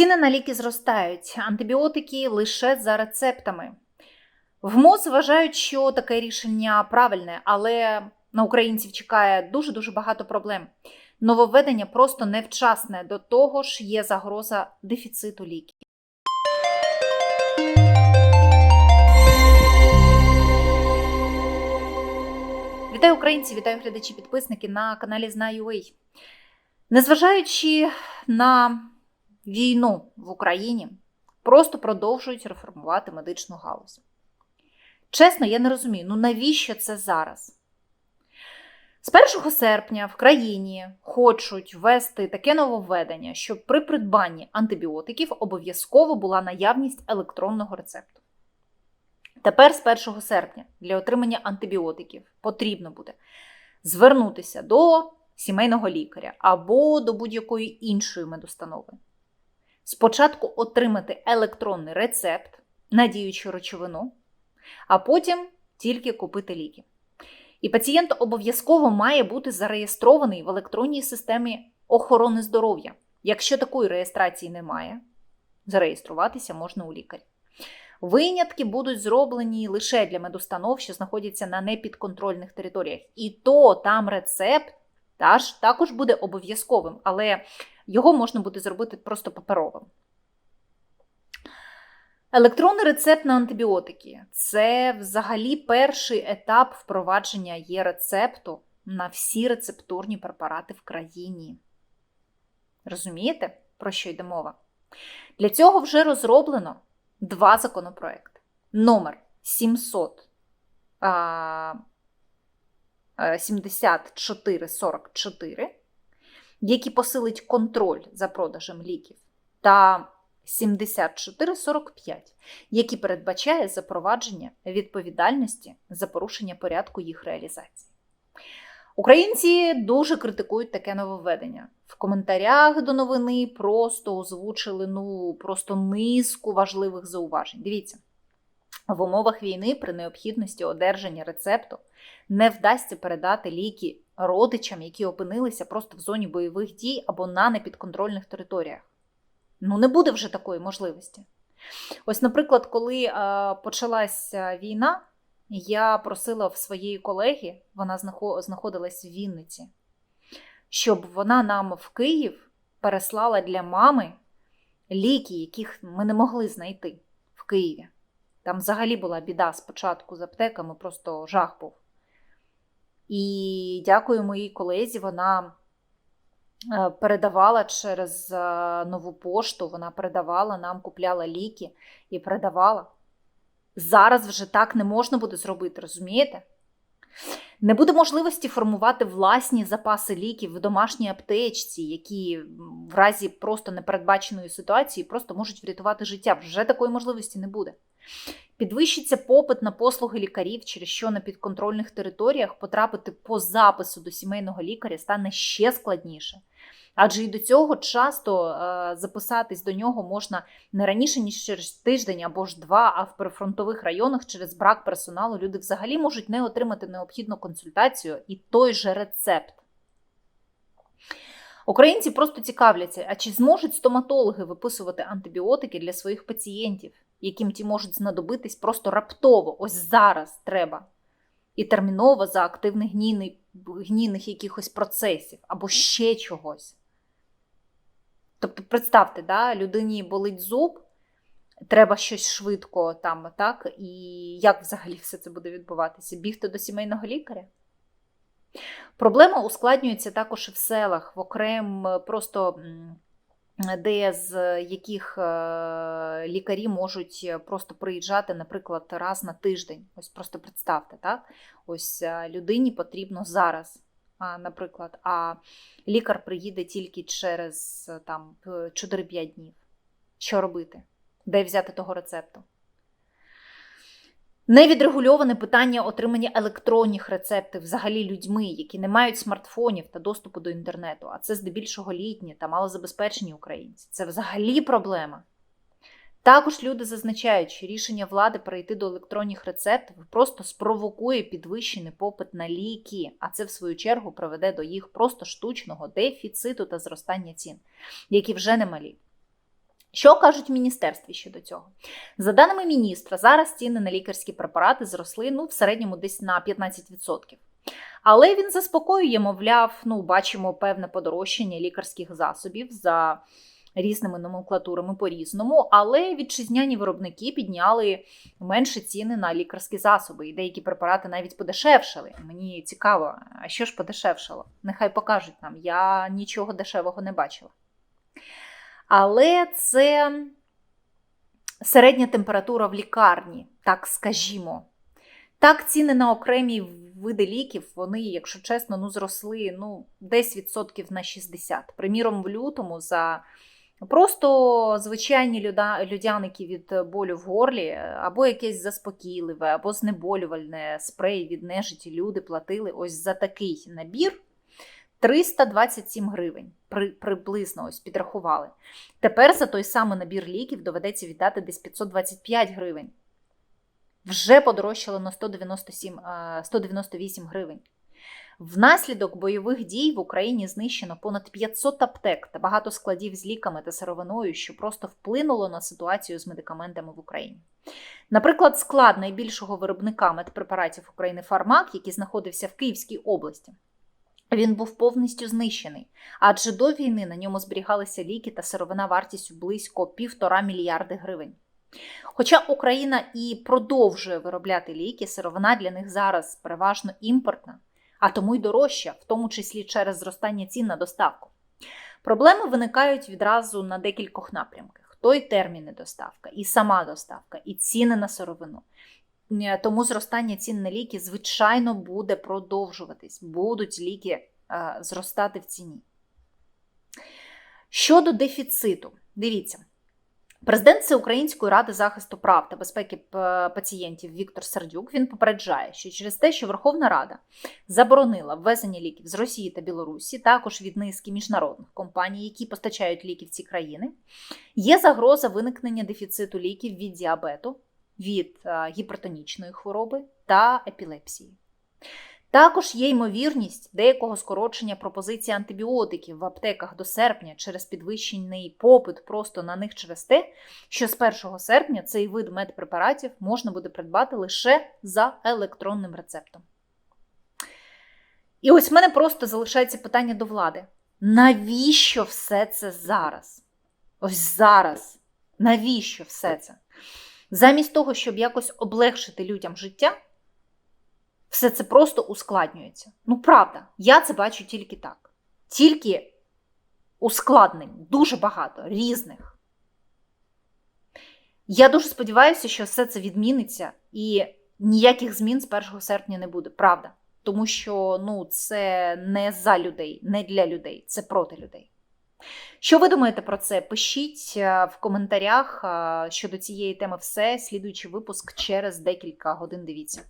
Ціни на ліки зростають, антибіотики лише за рецептами. В МОЗ вважають, що таке рішення правильне, але на українців чекає дуже-дуже багато проблем. Нововведення просто невчасне, до того ж є загроза дефіциту ліків. Вітаю українці, вітаю глядачі, підписники на каналі Знаю.ua. Незважаючи на війну в Україні, просто продовжують реформувати медичну галузь. Чесно, я не розумію, ну навіщо це зараз? З 1 серпня в країні хочуть ввести таке нововведення, щоб при придбанні антибіотиків обов'язково була наявність електронного рецепту. Тепер з 1 серпня для отримання антибіотиків потрібно буде звернутися до сімейного лікаря або до будь-якої іншої медустанови. Спочатку отримати електронний рецепт на діючу речовину, а потім тільки купити ліки. І пацієнт обов'язково має бути зареєстрований в електронній системі охорони здоров'я. Якщо такої реєстрації немає, зареєструватися можна у лікарі. Винятки будуть зроблені лише для медустанов, що знаходяться на непідконтрольних територіях. І то там рецепт також буде обов'язковим, але його можна буде зробити просто паперовим. Електронний рецепт на антибіотики це взагалі перший етап впровадження є рецепту на всі рецептурні препарати в країні. Розумієте, про що йде мова? Для цього вже розроблено два законопроекти. Номер 700 7444, який посилить контроль за продажем ліків, та 7445, який передбачає запровадження відповідальності за порушення порядку їх реалізації. Українці дуже критикують таке нововведення. В коментарях до новини просто озвучили ну, просто низку важливих зауважень. Дивіться, в умовах війни при необхідності одержання рецепту не вдасться передати ліки родичам, які опинилися просто в зоні бойових дій або на непідконтрольних територіях. Ну, не буде вже такої можливості. Ось, наприклад, коли е, почалася війна, я просила в своєї колеги, вона знаходилась в Вінниці, щоб вона нам в Київ переслала для мами ліки, яких ми не могли знайти в Києві. Там взагалі була біда спочатку з аптеками, просто жах був. І дякую моїй колезі, вона е, передавала через е, нову пошту, вона передавала нам, купляла ліки і передавала. Зараз вже так не можна буде зробити, розумієте? Не буде можливості формувати власні запаси ліків в домашній аптечці, які в разі просто непередбаченої ситуації просто можуть врятувати життя. Вже такої можливості не буде. Підвищиться попит на послуги лікарів, через що на підконтрольних територіях потрапити по запису до сімейного лікаря стане ще складніше. Адже і до цього часто е, записатись до нього можна не раніше, ніж через тиждень або ж два, а в прифронтових районах через брак персоналу люди взагалі можуть не отримати необхідну консультацію і той же рецепт. Українці просто цікавляться, а чи зможуть стоматологи виписувати антибіотики для своїх пацієнтів, яким ті можуть знадобитись просто раптово, ось зараз треба. І терміново за активних гнійних, гнійних якихось процесів або ще чогось. Тобто, представте, да, людині болить зуб, треба щось швидко там, так, і як взагалі все це буде відбуватися? Бігти до сімейного лікаря? Проблема ускладнюється також і в селах, в окрем просто. Де з яких е, лікарі можуть просто приїжджати, наприклад, раз на тиждень. Ось просто представте, так? Ось е, людині потрібно зараз наприклад, а лікар приїде тільки через там, 4-5 днів. Що робити? Де взяти того рецепту? Невідрегульоване питання отримання електронних рецептів взагалі людьми, які не мають смартфонів та доступу до інтернету, а це здебільшого літні та малозабезпечені українці. Це взагалі проблема. Також люди зазначають, що рішення влади перейти до електронних рецептів просто спровокує підвищений попит на ліки, а це в свою чергу приведе до їх просто штучного дефіциту та зростання цін, які вже немалі. Що кажуть в міністерстві щодо цього? За даними міністра, зараз ціни на лікарські препарати зросли ну, в середньому десь на 15%. Але він заспокоює, мовляв, ну, бачимо певне подорожчання лікарських засобів за різними номенклатурами по-різному, але вітчизняні виробники підняли менше ціни на лікарські засоби, і деякі препарати навіть подешевшали. Мені цікаво, а що ж подешевшало? Нехай покажуть нам. Я нічого дешевого не бачила. Але це середня температура в лікарні, так скажімо. Так, ціни на окремі види ліків, вони, якщо чесно, ну, зросли ну, десь відсотків на 60. Приміром, в лютому за просто звичайні люда, людяники від болю в горлі, або якесь заспокійливе, або знеболювальне спрей від нежиті люди платили ось за такий набір 327 гривень. При, приблизно ось підрахували. Тепер за той самий набір ліків доведеться віддати десь 525 гривень вже подорожчало на 197, 198 гривень. Внаслідок бойових дій в Україні знищено понад 500 аптек та багато складів з ліками та сировиною, що просто вплинуло на ситуацію з медикаментами в Україні. Наприклад, склад найбільшого виробника медпрепаратів України Фармак, який знаходився в Київській області, він був повністю знищений, адже до війни на ньому зберігалися ліки та сировина вартістю близько півтора мільярди гривень. Хоча Україна і продовжує виробляти ліки, сировина для них зараз переважно імпортна, а тому й дорожча, в тому числі через зростання цін на доставку. Проблеми виникають відразу на декількох напрямках: то й терміни доставка, і сама доставка, і ціни на сировину. Тому зростання цін на ліки, звичайно, буде продовжуватись, будуть ліки е, зростати в ціні. Щодо дефіциту, дивіться. Президент Всеукраїнської ради захисту прав та безпеки пацієнтів Віктор Сердюк він попереджає, що через те, що Верховна Рада заборонила ввезення ліків з Росії та Білорусі, також від низки міжнародних компаній, які постачають ліки в ці країни, є загроза виникнення дефіциту ліків від діабету, від гіпертонічної хвороби та епілепсії. Також є ймовірність деякого скорочення пропозиції антибіотиків в аптеках до серпня через підвищений попит просто на них через те, що з 1 серпня цей вид медпрепаратів можна буде придбати лише за електронним рецептом. І ось в мене просто залишається питання до влади: навіщо все це зараз? Ось зараз. Навіщо все це? Замість того, щоб якось облегшити людям життя все це просто ускладнюється. Ну, правда, я це бачу тільки так. Тільки ускладнень, дуже багато, різних. Я дуже сподіваюся, що все це відміниться і ніяких змін з 1 серпня не буде. Правда. Тому що ну, це не за людей, не для людей, це проти людей. Що ви думаєте про це? Пишіть е, в коментарях е, щодо цієї теми все. Слідуючий випуск через декілька годин. Дивіться.